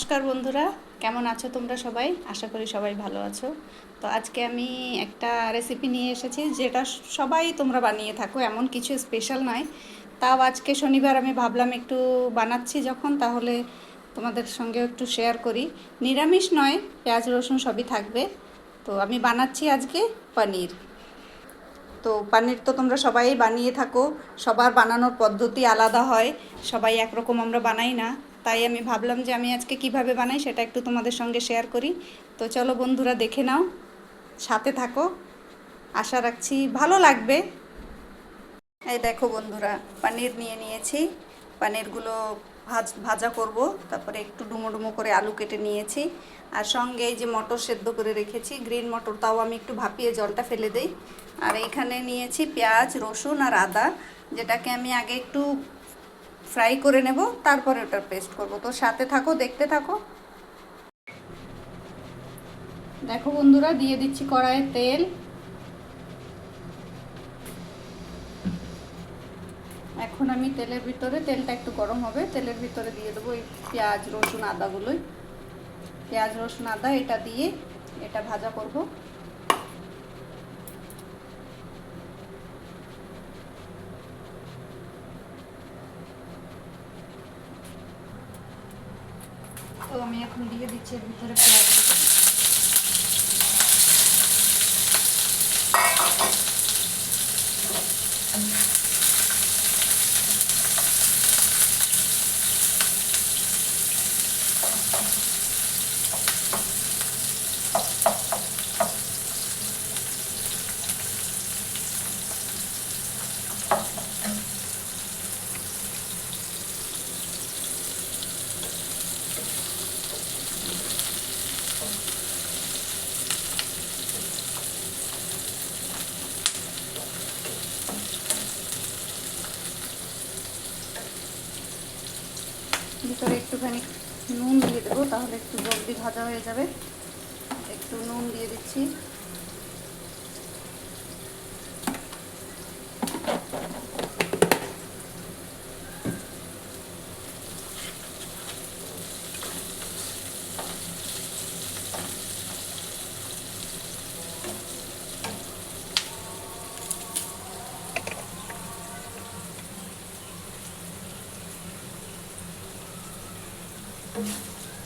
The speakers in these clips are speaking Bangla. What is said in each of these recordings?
নমস্কার বন্ধুরা, কেমন আছো তোমরা সবাই? আশা করি সবাই ভালো আছো। তো আজকে আমি একটা রেসিপি নিয়ে এসেছি যেটা সবাই তোমরা বানিয়ে থাকো, এমন কিছু স্পেশাল নয়। তাও আজকে শনিবার আমি ভাবলাম একটু বানাচ্ছি যখন, তাহলে তোমাদের সঙ্গে একটু শেয়ার করি। নিরামিষ নয়, পেঁয়াজ, রসুন সবই থাকবে। তো আমি বানাচ্ছি আজকে পনির। তো পানির তো তোমরা সবাই বানিয়ে থাকো, সবার বানানোর পদ্ধতি আলাদা হয়, সবাই একরকম আমরা বানাই না। তাই আমি ভাবলাম যে আমি আজকে কীভাবে বানাই সেটা একটু তোমাদের সঙ্গে শেয়ার করি। তো চলো বন্ধুরা দেখে নাও, সাথে থাকো, আশা রাখছি ভালো লাগবে। এই দেখো বন্ধুরা, পানির নিয়ে নিয়েছি। পানিরগুলো ভাজ, ভাজা করব, তারপরে একটু ডুমো ডুমো করে আলু কেটে নিয়েছি। আর সঙ্গে এই যে মটর সেদ্ধ করে রেখেছি, গ্রিন মটর, তাও আমি একটু ভাপিয়ে জলটা ফেলে দেই। আর এইখানে নিয়েছি পেঁয়াজ, রসুন আর আদা, যেটাকে আমি আগে একটু ফ্রাই করে নেব, তারপরে ওটার পেস্ট করব। তো সাথে থাকো, দেখতে থাকো। দেখো বন্ধুরা, দিয়ে দিচ্ছি কড়াইয়ে তেল। এখন আমি তেলের ভিতরে, তেলটা একটু গরম হবে, তেলের ভিতরে দিয়ে দেবো এই পেঁয়াজ, রসুন, আদাগুলোই। পেঁয়াজ, রসুন, আদা, এটা দিয়ে এটা ভাজা করব। তো আমি এখন দিয়ে দিচ্ছি এর ভিতরে পেঁয়াজ ভিতরে একটুখানি নুন দিয়ে দেবো তাহলে একটু জলদি ভাজা হয়ে যাবে। একটু নুন দিয়ে দিচ্ছি।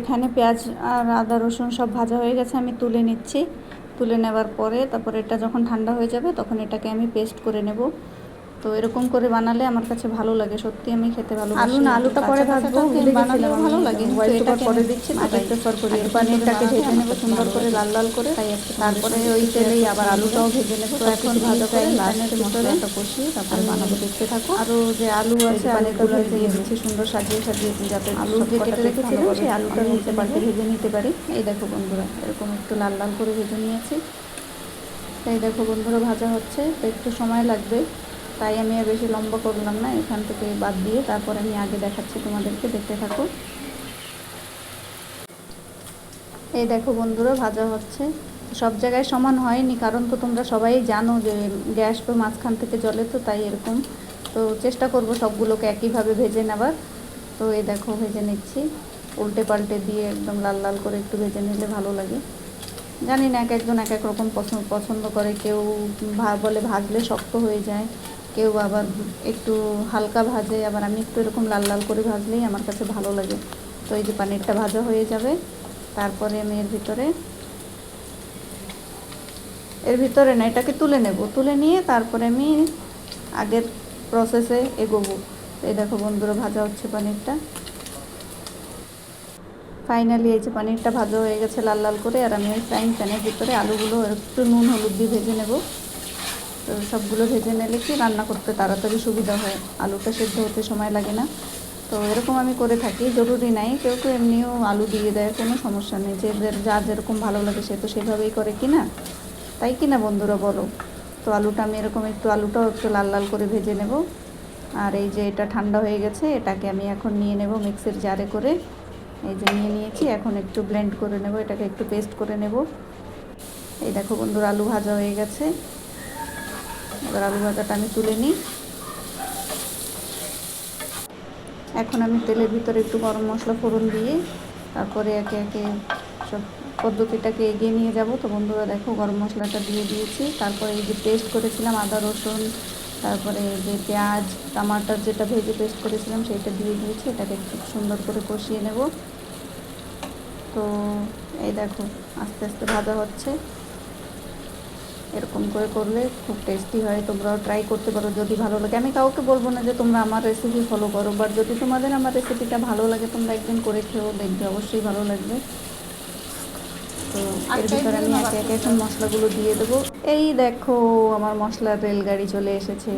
এখানে পেঁয়াজ আর আদা, রসুন সব ভাজা হয়ে গেছে, আমি তুলে নিচ্ছি। তুলে নেওয়ার পরে তারপর এটা যখন ঠান্ডা হয়ে যাবে, তখন এটাকে আমি পেস্ট করে নেব। তো এরকম করে বানালে আমার কাছে ভালো লাগে। সত্যি আমি খেতে ভালো আলু না আলুটা পরে ভাজবো ভুলে গেছিলাম ভালো লাগে হোয়াইট কিন্তু পরে দিচ্ছি আগে তাই। প্রেফার করি পানিরটাকে ভেজে নেব সুন্দর করে লাল লাল করে। তাই তারপরে ওই তেলেই আবার আলুটাও ভেজে নেব তো এখন ভাজা করে লাস্টে মশলাটা কষিয়ে তারপরে বানাবো। দেখতে থাকো। আরও যে আলু আছে ভেজে দিয়ে দিচ্ছি সুন্দর সাজিয়ে সাজিয়ে যাতে আলু যে কেটে রেখেছিলাম, রেখেছিলাম সেই আলুটা নিতে পারি। ভেজে নিতে পারি। এই দেখো বন্ধুরা এরকম একটু লাল লাল করে ভেজে নিয়েছি। এই দেখো বন্ধুরা ভাজা হচ্ছে তো একটু সময় লাগবে তাই আমি আর বেশি লম্বা করলাম না, এখান থেকে বাদ দিয়ে তারপর আমি আগে দেখাচ্ছি তোমাদেরকে, দেখতে থাকো এই দেখো বন্ধুরা, ভাজা হচ্ছে। সব জায়গায় সমান হয়নি, কারণ তো তোমরা সবাই জানো যে গ্যাস তো মাঝখান থেকে জলে তো, তাই এরকম। তো চেষ্টা করব সবগুলোকে একইভাবে ভেজে নেবার। তো এই দেখো, ভেজে নিচ্ছি। উল্টে পাল্টে দিয়ে একদম লাল লাল করে একটু ভেজে নিলে ভালো লাগে। জানি না, এক একজন এক এক রকম পছন্দ পছন্দ করে। কেউ বলে ভাজলে শক্ত হয়ে যায়। কেউ আবার একটু হালকা ভাজে, আবার আমি একটু এরকম লাল লাল করে ভাজলেই আমার কাছে ভালো লাগে। তো এই যে পানিরটা ভাজা হয়ে যাবে, তারপরে আমি এর ভিতরে এর ভিতরে না, এটাকে তুলে নেব। তুলে নিয়ে তারপরে আমি আগের প্রসেসে এগোবো। এই দেখো বন্ধুরা, ভাজা হচ্ছে পানিরটা। ফাইনালি এই যে পানিরটা ভাজা হয়ে গেছে লাল লাল করে, আর আমি ওই ফ্রাইং প্যানের ভিতরে আলুগুলো, একটু নুন, হলুদ দিয়ে ভেজে নেব। তো সবগুলো ভেজে নিলে কি রান্না করতে তাড়াতাড়ি সুবিধা হয়? আলুটা সেদ্ধ হতে সময় লাগে না। তো এরকম আমি করে থাকি, জরুরি নাই। কেউ কেউ এমনিও আলু দিয়ে দেয়, কোনো সমস্যা নেই। যে যার যেরকম ভালো লাগে সে তো সেভাবেই করে কি না? তাই কি না বন্ধুরা বলো? তো আলুটা আমি এরকম একটু, আলুটাও একটু লাল লাল করে ভেজে নেব। আর এই যে এটা ঠান্ডা হয়ে গেছে, এটাকে আমি এখন নিয়ে নেব মিক্সির জারে করে। এই যে নিয়ে নিয়েছি, এখন একটু ব্লেন্ড করে নেব, এটাকে একটু পেস্ট করে নেব। এই দেখো বন্ধুরা, আলু ভাজা হয়ে গেছে। এবার আলু ভাজাটা আমি তুলে নিই। এখন আমি তেলের ভিতরে একটু গরম মশলা ফোড়ন দিয়ে তারপরে একে একে সব পদ্ধতিটাকে এগিয়ে নিয়ে যাব। তো বন্ধুরা দেখো, গরম মশলাটা দিয়ে দিয়েছি। তারপরে এই যে পেস্ট করেছিলাম, আদা, রসুন, তারপরে যে পেঁয়াজ, টমাটার যেটা ভেজে পেস্ট করেছিলাম, সেইটা দিয়ে দিয়েছি। এটাকে একটু সুন্দর করে কষিয়ে নেব। তো এই দেখো, আস্তে আস্তে ভাজা হচ্ছে। এরকম করে করলে খুব টেস্টি হয়। তোমরাও ট্রাই করতে পারো যদি ভালো লাগে। আমি কাউকে বলব না যে তোমরা আমার রেসিপি ফলো করো বাট যদি তোমাদের আমার রেসিপিটা ভালো লাগে তোমরা একদিন করে খেও দেখবে অবশ্যই ভালো লাগবে। তো এর ভিতরে আমি একে একে এখন মশলাগুলো দিয়ে দেবো। এই দেখো আমার মশলার রেলগাড়ি চলে এসেছে।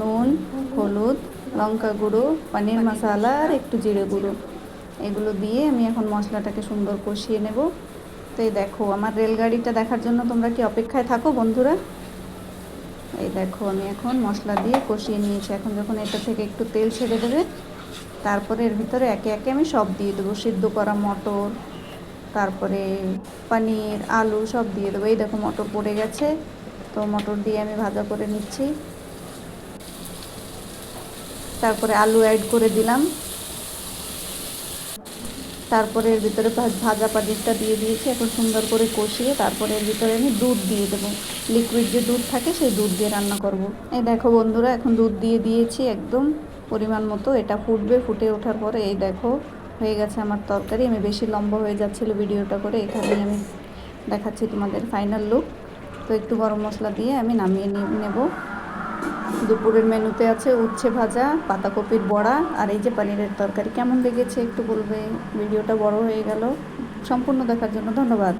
নুন হলুদ লঙ্কা গুঁড়ো পানির। মশলা আর একটু জিরে গুঁড়ো। এগুলো দিয়ে আমি এখন মশলাটাকে সুন্দর কষিয়ে নেব। তো এই দেখো, আমার রেলগাড়িটা দেখার জন্য তোমরা কি অপেক্ষায় থাকো বন্ধুরা? এই দেখো, আমি এখন মশলা দিয়ে কষিয়ে নিয়েছি। এখন যখন এটা থেকে একটু তেল ছেড়ে দেবে, তারপরে এর ভিতরে একে একে আমি সব দিয়ে দেবো। সিদ্ধ করা মটর, তারপরে পনির, আলু সব দিয়ে দেবো। এই দেখো, মটর পড়ে গেছে। তো মটর দিয়ে আমি ভাজা করে নিচ্ছি। তারপরে আলু অ্যাড করে দিলাম। তারপরে এর ভিতরে ভাজা পানিরটা দিয়ে দিয়েছি এখন সুন্দর করে কষিয়ে তারপরে এর ভিতরে আমি দুধ দিয়ে দেবো। লিকুইড যে দুধ থাকে সেই দুধ দিয়ে রান্না করব। এই দেখো বন্ধুরা, এখন দুধ দিয়ে দিয়েছি একদম পরিমাণ মতো, এটা ফুটবে, ফুটে ওঠার পরে এই দেখো হয়ে গেছে আমার তরকারি। আমি বেশি লম্বা হয়ে যাচ্ছিল ভিডিওটা করে এখানে আমি দেখাচ্ছি তোমাদের ফাইনাল লুক তো একটু গরম মশলা দিয়ে আমি নামিয়ে নেব। দুপুরের মেনুতে আছে উচ্ছে ভাজা, পাতাকপির বড়া আর এই যে পানিরের তরকারি। কেমন লেগেছে একটু বলবে? ভিডিওটা বড় হয়ে গেল। সম্পূর্ণ দেখার জন্য ধন্যবাদ।